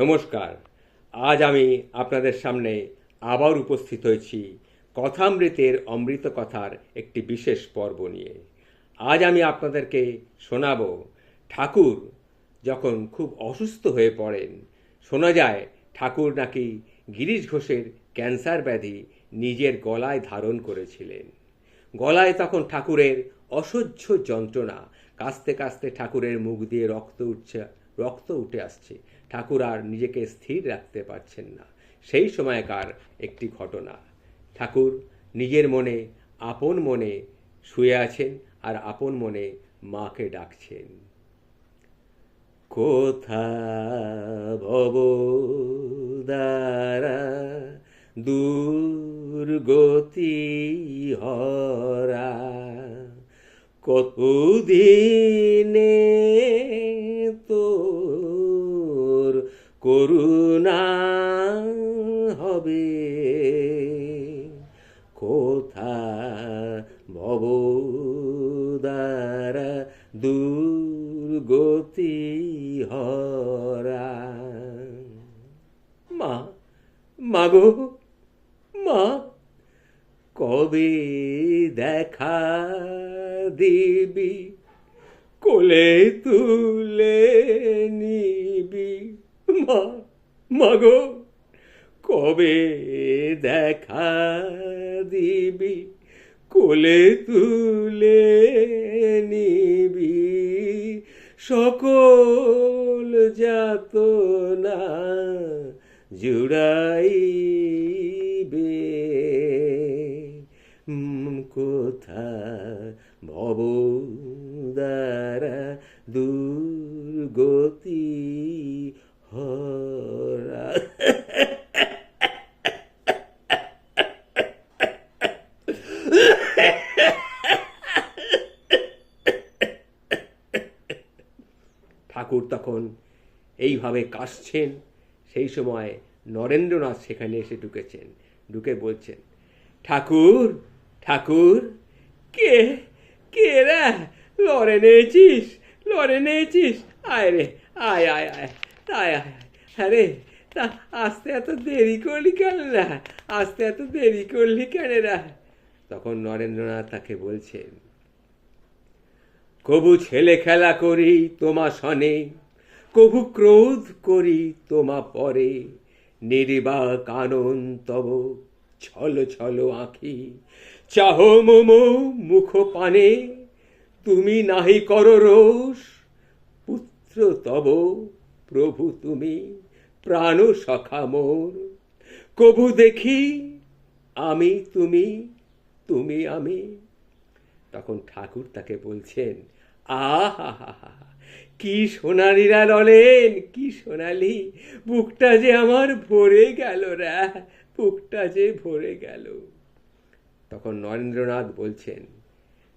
নমস্কার। আজ আমি আপনাদের সামনে আবার উপস্থিত হয়েছি কথামৃতের অমৃত কথার একটি বিশেষ পর্ব নিয়ে। আজ আমি আপনাদেরকে শোনাব, ঠাকুর যখন খুব অসুস্থ হয়ে পড়েন, শোনা যায় ঠাকুর নাকি গিরিশ ঘোষের ক্যান্সার ব্যাধি নিজের গলায় ধারণ করেছিলেন। গলায় তখন ঠাকুরের অসহ্য যন্ত্রণা, কাস্তে কাস্তে ঠাকুরের মুখ দিয়ে রক্ত উঠছে, রক্ত উঠে আসছে। ঠাকুর আর নিজেকে স্থির রাখতে পারছেন না। সেই সময়কার একটি ঘটনা। ঠাকুর নিজের মনে, আপন মনে শুয়ে আছেন আর আপন মনে মাকে ডাকছেন। কোথা ভব দ্বারা দুর্গতি হরা? কতদিনে করুণা হবে। কোথা ভব দ্বারা দুর্গতি হরা? মা, মাগো, মা, কবে দেখা দিবি? কোলে তুলে মা মাগো কবে দেখা দিবি? কোলে তুলে নিবি? সকল যাতনা জুড়াইবে। উম, কোথা ঠাকুর তখন এইভাবে কাশছেন। সেই সময় নরেন্দ্রনাথ সেখানে এসে ঢুকেছেন, ঢুকে বলছেন, ঠাকুর ঠাকুর, কে কে রে? লড়ে নিয়েছিস লড়ে নিয়েছিস? আয় রে, আয় আয় আয় আয় আয় আরে তা আসতে এত দেরি করলি কেন রা? আসতে এত দেরি করলি কেন তখন নরেন্দ্রনাথ তাকে বলছেন কবু ছেলে খেলা করি তোমা সনে, কবু ক্রোধ করি তোমা পরে। নির্বাক আনন্দ তব ছল ছল আঁখি, চাহ মোম মুখ পানে, তুমি নাহি কর রোষ, পুত্র তব প্রভু তুমি, প্রাণ সখা মোর। কবু দেখি আমি তুমি তুমি আমি। তখন ঠাকুর তাকে বলছেন কি সোনালিরা ললেন, কি সোনালি, বুকটা যে আমার ভরে গেল রা, বুকটা যে ভরে গেল। তখন নরেন্দ্রনাথ বলছেন,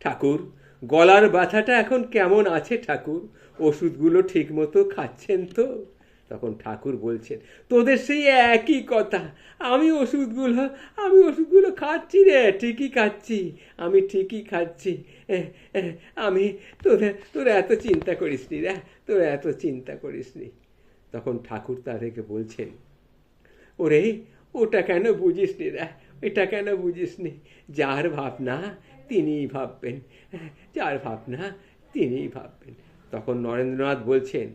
ঠাকুর, গলার ব্যথাটা এখন কেমন আছে ঠাকুর? ওষুধগুলো ঠিক মতো খাচ্ছেন তো? তখন ঠাকুর বলছেন, তোদের সেই একই কথা। আমি ওষুধগুলো আমি ওষুধগুলো খাচ্ছি রে, ঠিকই খাচ্ছি, আমি ঠিকই খাচ্ছি। আমি, তোদের, তোরা এত চিন্তা করিস নি রে, তোরা এত চিন্তা করিস নি তখন ঠাকুর তাদেরকে বলছেন, ওরে, ওটা কেন বুঝিস নি রে, এটা কেন বুঝিস নি যার ভাবনা তিনিই ভাববেন, যার ভাবনা তিনিই ভাববেন। তখন নরেন্দ্রনাথ বলছেন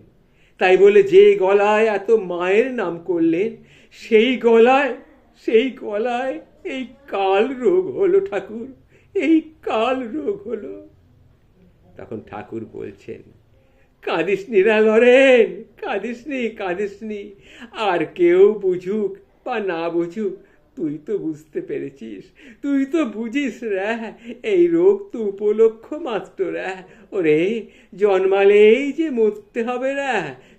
তাই বলে, যে গলায় এত মায়ের নাম করলেন, সেই গলায় সেই গলায় এই কাল রোগ হলো ঠাকুর, এই কাল রোগ হলো। তখন ঠাকুর বলছেন, কাঁদিস নি লরেন, কাঁদিস নি কাঁদিস নি, আর কেউ বুঝুক বা না বুঝুক তুই তো বুঝতে পেরেছিস, তুই তো বুঝিস রে, এই রোগ তো উপলক্ষ মাত্র রে। ওরে, জন্মালেই যে মরতে হবে রে,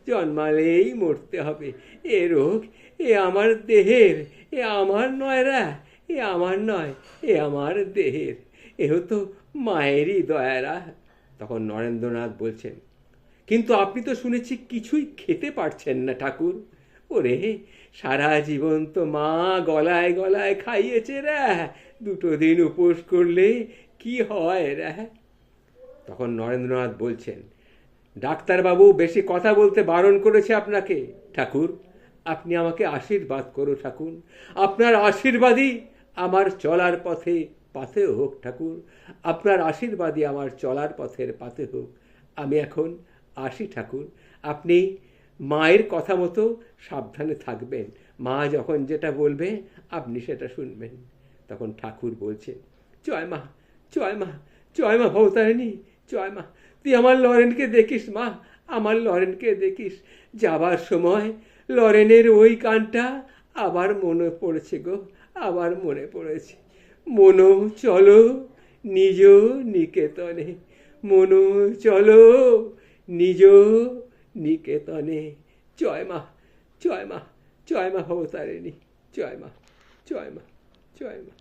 জন্মালেই মরতে হবে। এ রোগ, এ আমার দেহের, এ আমার নয় রে, এ আমার নয়, এ আমার দেহের। এ হতো মায়েরই দয়ারা তখন নরেন্দ্রনাথ বলছেন, কিন্তু আপনি তো শুনেছি কিছুই খেতে পারছেন না ঠাকুর। ওরে সারা জীবন তো মা গলায় গলায় খাইয়েছে রে। দুটো দিন উপোস করলে কি হয় রে? তখন নরেন্দ্রনাথ বলছেন, ডাক্তারবাবু, বেশি কথা বলতে বারণ করেছে আপনাকে। ঠাকুর, আপনি আমাকে আশীর্বাদ করো ঠাকুর। আপনার আশীর্বাদই আমার চলার পথে পাথে হোক ঠাকুর। আপনার আশীর্বাদই আমার চলার পথের পাথে হোক। আমি এখন আসি ঠাকুর। আপনি মায়ের কথা মতো সাবধানে থাকবেন। মা যখন যেটা বলবে, আপনি সেটা শুনবেন। তখন ঠাকুর বলছে জয় মা জয় মা জয় মা ভবতারিণী, জয় মা, তুই আমার লরেনকে দেখিস মা, আমার লরেনকে দেখিস। যাবার সময় লরেনের ওই গানটা আবার মনে পড়েছে গো, আবার মনে পড়েছে। মনো চলো নিজ নিকেতনে, মনো চলো নিজ নিকেতনে জয় মা জয় মা জয় মা ভবতারিণী জয় মা জয় মা জয় মা